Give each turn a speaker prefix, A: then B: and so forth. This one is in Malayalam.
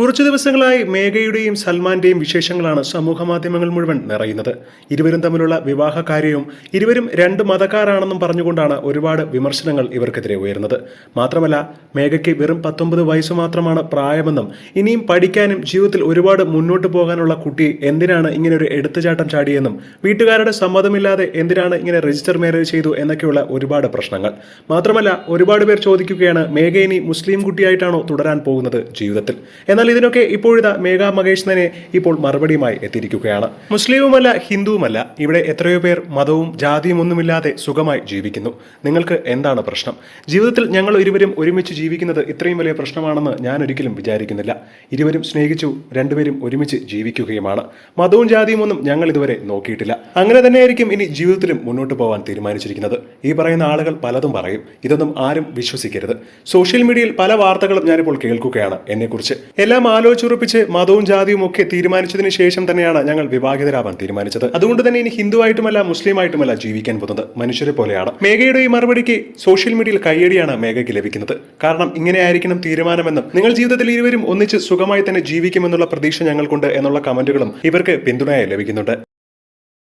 A: കുറച്ചു ദിവസങ്ങളായി മേഘയുടെയും സൽമാന്റെയും വിശേഷങ്ങളാണ് സമൂഹ മാധ്യമങ്ങൾ മുഴുവൻ നിറയുന്നത്. ഇരുവരും തമ്മിലുള്ള വിവാഹ കാര്യവും ഇരുവരും രണ്ട് മതക്കാരാണെന്നും പറഞ്ഞുകൊണ്ടാണ് ഒരുപാട് വിമർശനങ്ങൾ ഇവർക്കെതിരെ ഉയരുന്നത് മാത്രമല്ല മേഘയ്ക്ക് വെറും പത്തൊമ്പത് വയസ്സ് മാത്രമാണ് പ്രായമെന്നും ഇനിയും പഠിക്കാനും ജീവിതത്തിൽ ഒരുപാട് മുന്നോട്ട് പോകാനുള്ള കുട്ടി എന്തിനാണ് ഇങ്ങനെ ഒരു എടുത്തുചാട്ടം ചാടിയെന്നും വീട്ടുകാരുടെ സമ്മതമില്ലാതെ എന്തിനാണ് ഇങ്ങനെ രജിസ്റ്റർ മാരേജ് ചെയ്തു എന്നൊക്കെയുള്ള ഒരുപാട് പ്രശ്നങ്ങൾ. മാത്രമല്ല ഒരുപാട് പേർ ചോദിക്കുകയാണ് മേഘ ഇനി മുസ്ലിം കുട്ടിയായിട്ടാണോ തുടരാൻ പോകുന്നത് ജീവിതത്തിൽ? എന്നാൽ ഇതിനൊക്കെ ഇപ്പോഴിതാ മേഘ മഹേഷ് തന്നെ ഇപ്പോൾ മറുപടിയുമായി എത്തിയിരിക്കുകയാണ്. മുസ്ലിമുമല്ല ഹിന്ദുവുമല്ല. ഇവിടെ എത്രയോ പേർ മതവും ജാതിയും ഒന്നുമില്ലാതെ സുഖമായി ജീവിക്കുന്നു. നിങ്ങൾക്ക് എന്താണ് പ്രശ്നം? ജീവിതത്തിൽ ഞങ്ങൾ ഇരുവരും ഒരുമിച്ച് ജീവിക്കുന്നത് ഇത്രയും വലിയ പ്രശ്നമാണെന്ന് ഞാൻ ഒരിക്കലും വിചാരിക്കുന്നില്ല. ഇരുവരും സ്നേഹിച്ചു രണ്ടുപേരും ഒരുമിച്ച് ജീവിക്കുകയുമാണ്. മതവും ജാതിയും ഒന്നും ഞങ്ങൾ ഇതുവരെ നോക്കിയിട്ടില്ല. അങ്ങനെ തന്നെയായിരിക്കും ഇനി ജീവിതത്തിലും മുന്നോട്ട് പോകാൻ തീരുമാനിച്ചിരിക്കുന്നത്. ഈ പറയുന്ന ആളുകൾ പലതും പറയും. ഇതൊന്നും ആരും വിശ്വസിക്കരുത്. സോഷ്യൽ മീഡിയയിൽ പല വാർത്തകളും ഞാനിപ്പോൾ കേൾക്കുകയാണ് എന്നെക്കുറിച്ച്. എല്ലാം ആലോചിച്ചുറപ്പിച്ച് മതവും ജാതിയും ഒക്കെ തീരുമാനിച്ചതിന് ശേഷം തന്നെയാണ് ഞങ്ങൾ വിവാഹിതരാവാൻ തീരുമാനിച്ചത്. അതുകൊണ്ട് തന്നെ ഇനി ഹിന്ദുവായിട്ടുമല്ല മുസ്ലിമായിട്ടുമല്ല ജീവിക്കാൻ പോകുന്നത് മനുഷ്യരെ പോലെയാണ്. മേഘയുടെ ഈ മറുപടിക്ക് സോഷ്യൽ മീഡിയയിൽ കയ്യടിയാണ് മേഘയ്ക്ക് ലഭിക്കുന്നത്. കാരണം ഇങ്ങനെ ആയിരിക്കണം തീരുമാനമെന്നും നിങ്ങൾ ജീവിതത്തിൽ ഇരുവരും ഒന്നിച്ച് സുഖമായി തന്നെ ജീവിക്കുമെന്നുള്ള പ്രതീക്ഷ ഞങ്ങൾക്കുണ്ട് എന്നുള്ള കമന്റുകളും ഇവർക്ക് പിന്തുണയായി ലഭിക്കുന്നുണ്ട്.